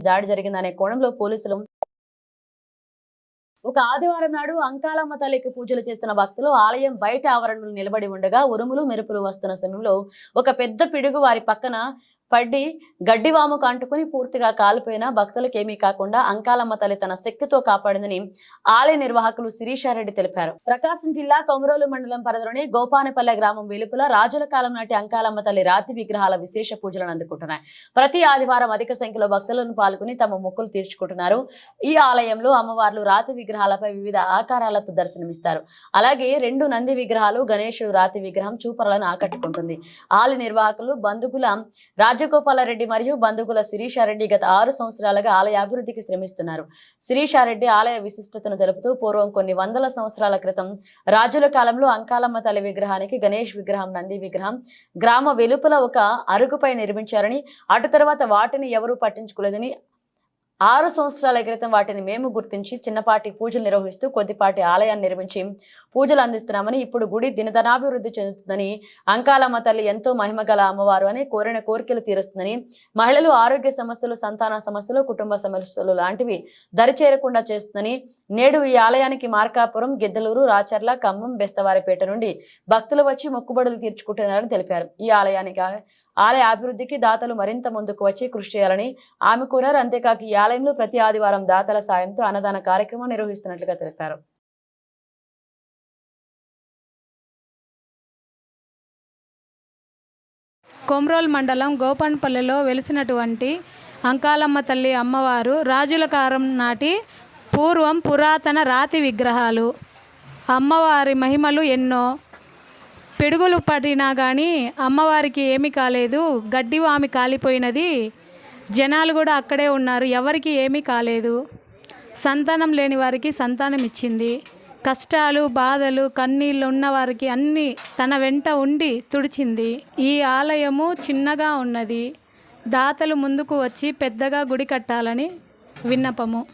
దాడి జరిగిందనే కోణంలో పోలీసులు ఒక ఆదివారం నాడు అంకాలమ్మ తల్లికి పూజలు చేస్తున్న భక్తులు ఆలయం బయట ఆవరణలు నిలబడి ఉండగా ఉరుములు మెరుపులు వస్తున్న సమయంలో ఒక పెద్ద పిడుగు వారి పక్కన పడ్డి గడ్డివాముకు అంటుకుని పూర్తిగా కాలిపోయిన భక్తులకు ఏమీ కాకుండా అంకాలమ్మ తల్లి తన శక్తితో కాపాడిందని ఆలయ నిర్వాహకులు శిరీషారెడ్డి తెలిపారు. ప్రకాశం జిల్లా కొమరోలు మండలం పరిధిలోని గోపానపల్లె గ్రామం వెలుపుల రాజుల కాలం నాటి అంకాలమ్మ తల్లి రాతి విగ్రహాల విశేష పూజలను అందుకుంటున్నాయి. ప్రతి ఆదివారం అధిక సంఖ్యలో భక్తులను పాల్గొని తమ మొక్కులు తీర్చుకుంటున్నారు. ఈ ఆలయంలో అమ్మవార్లు రాతి విగ్రహాలపై వివిధ ఆకారాలతో దర్శనమిస్తారు. అలాగే రెండు నంది విగ్రహాలు గణేశుడు రాతి విగ్రహం చూపరలను ఆకట్టుకుంటుంది. ఆలయ నిర్వాహకులు బంధుకుల రాజగోపాలరెడ్డి మరియు బంధుకుల శిరీషారెడ్డి గత ఆరు సంవత్సరాలుగా ఆలయ అభివృద్ధికి శ్రమిస్తున్నారు. శిరీషారెడ్డి ఆలయ విశిష్టతను తెలుపుతూ పూర్వం కొన్ని వందల సంవత్సరాల క్రితం రాజుల కాలంలో అంకాలమ్మ తల్లి విగ్రహానికి గణేష్ విగ్రహం నంది విగ్రహం గ్రామ వెలుపల ఒక అరుగుపై నిర్మించారని అటు తర్వాత వాటిని ఎవరూ పట్టించుకోలేదని ఆరు సంవత్సరాల క్రితం వాటిని మేము గుర్తించి చిన్నపాటి పూజలు నిర్వహిస్తూ కొద్దిపాటి ఆలయాన్ని నిర్మించి పూజలు అందిస్తున్నామని ఇప్పుడు గుడి దినదనాభివృద్ధి చెందుతుందని అంకాలమ్మ తల్లి ఎంతో మహిమగల అమ్మవారు అని కోరిన కోరికలు తీరుస్తుందని మహిళలు ఆరోగ్య సమస్యలు సంతాన సమస్యలు కుటుంబ సమస్యలు లాంటివి దరిచేరకుండా చేస్తుందని నేడు ఈ ఆలయానికి మార్కాపురం గిద్దలూరు రాచర్ల ఖమ్మం బెస్తవారిపేట నుండి భక్తులు వచ్చి మొక్కుబడులు తీర్చుకుంటున్నారని తెలిపారు. ఈ ఆలయానికి ఆలయ అభివృద్ధికి దాతలు మరింత ముందుకు వచ్చి కృషి చేయాలని ఆమె కోరారు. అంతేకాక ఈ ఆలయంలో ప్రతి ఆదివారం దాతల సాయంతో అన్నదాన కార్యక్రమం నిర్వహిస్తున్నట్లుగా తెలిపారు. కొమ్రోల్ మండలం గోపన్పల్లెలో వెలిసినటువంటి అంకాలమ్మ తల్లి అమ్మవారు రాజుల కాలం నాటి పూర్వం పురాతన రాతి విగ్రహాలు. అమ్మవారి మహిమలు ఎన్నో. పిడుగులు పడినా కానీ అమ్మవారికి ఏమీ కాలేదు. గడ్డివామి కాలిపోయినది. జనాలు కూడా అక్కడే ఉన్నారు. ఎవరికి ఏమీ కాలేదు. సంతానం లేని వారికి సంతానం ఇచ్చింది కష్టాలు బాధలు కన్నీళ్ళు ఉన్నవారికి అన్నీ తన వెంట ఉండి తుడిచింది. ఈ ఆలయము చిన్నగా ఉన్నది. దాతలు ముందుకు వచ్చి పెద్దగా గుడి కట్టాలని విన్నపము.